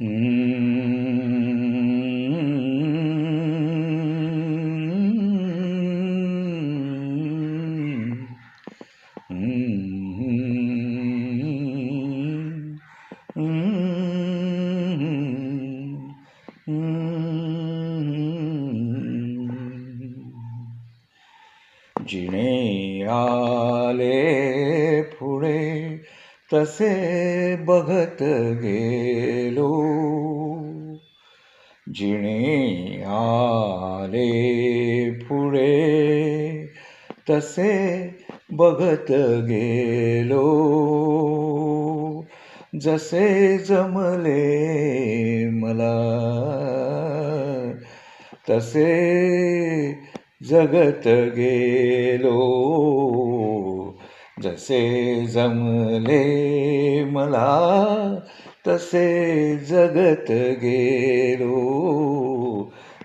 जिणे तसे बघत गेलो. जिणे आले पुढे तसे बघत गेलो. जसे जमले मला, तसे जगत गेलो. जसे जमले मला तसे जगत गेलो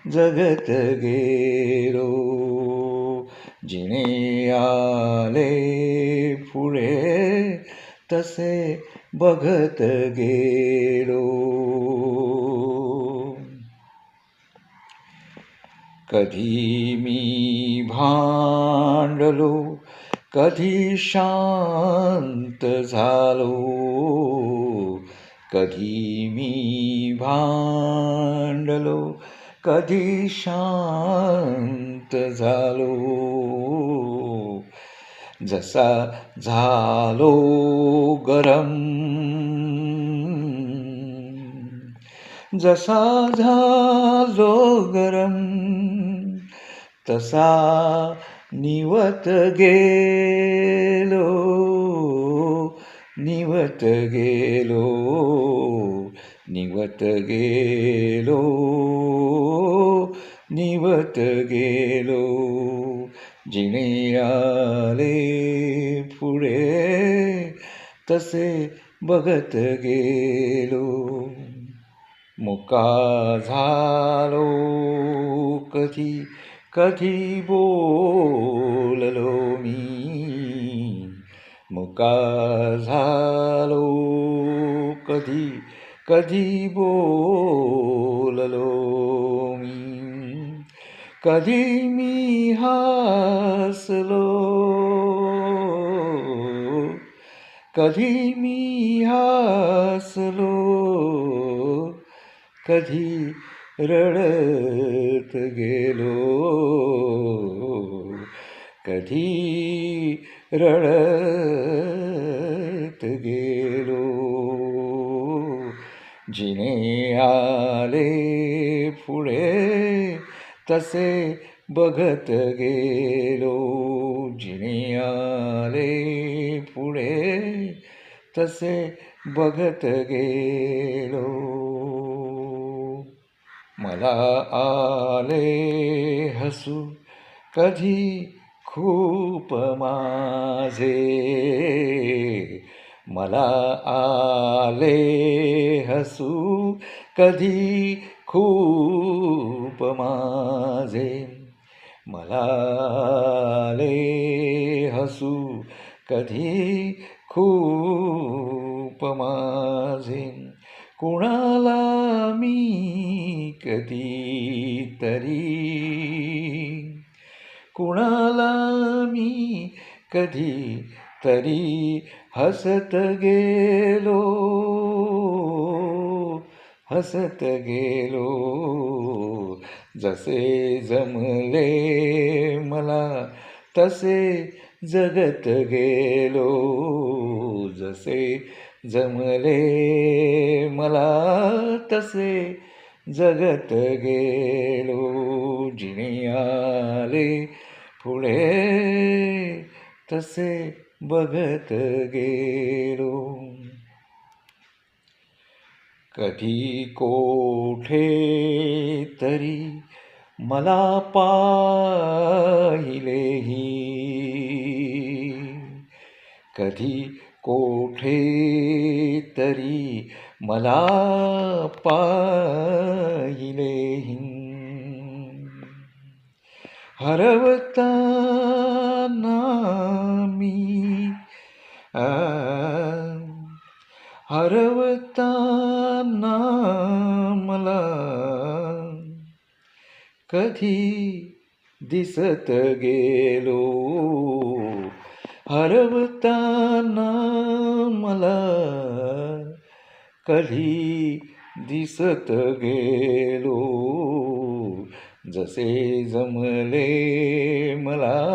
जगत गेलो. जिणे आले पुढे तसे बघत गेलो. कधी मी भांडलो कधी शांत झालो? कधी मी भांडलो? कधी शांत झालो? जसा झालो गरम जसा झालो गरम तसा निवत गेलो निवत गेलो निवत गेलो निवत गेलो. जिणे आले पुढे तसे बघत गेलो. मुका झालो कधी कधी बोललो मी मुका झालो कधी कधी बोललो मी कधी मी हसलो कधी मी हसलो कधी रडत गेलो। कधी रडत गेलो। जिने आले पुढे तसे बघत गेलो। जिने आले पुढे तसे बघत गेलो। मला आले हसू कधी खूप माझे. मला आले हसू कधी खूप माझे. मला आले हसू कधी खूप माझे. कुणाला मी कधी तरी कुणाला मी कधी तरी हसत गेलो? हसत गेलो. जसे जमले मला तसे जगत गेलो. जसे जमले मला तसे जगत गेलो. जिने आले पुढे तसे बघत गेलो. कधी कोठे तरी मला पाहिलेही कधी कोठे तरी मला पाहिले हरवताना मी हरवताना मला. कधी दिसत गेलो हरवताना मला कधी दिसत गेलो? जसे जमले मला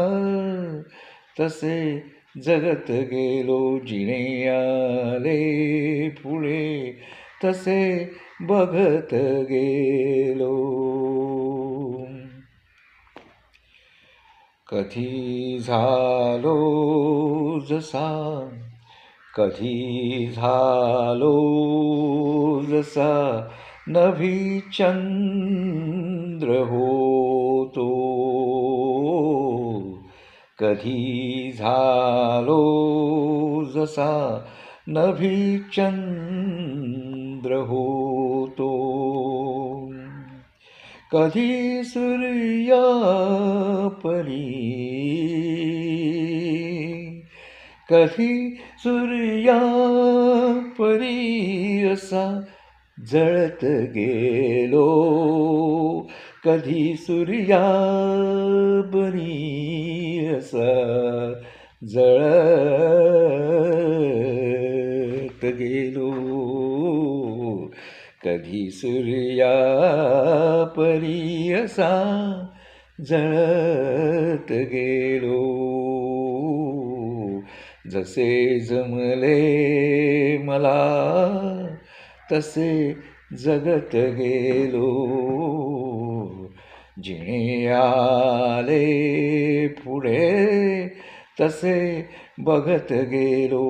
तसे जगत गेलो. जिणे आले पुढे तसे बघत गेलो. कधी झालो जसा? कधी झालो जसा? नभी चंद्र होतो. कधी झालो जसा? नभी चंद्र होतो. कधी सूर्या परी कधी सूर्या परी असा जळत गेलो? कधी सूर्या बरी असा जळत गेलो? कधी सूर्या परी असा जळत गेलो. जसे जमले मला तसे जगत गेलो. जिणे आले पुढे तसे बघत गेलो.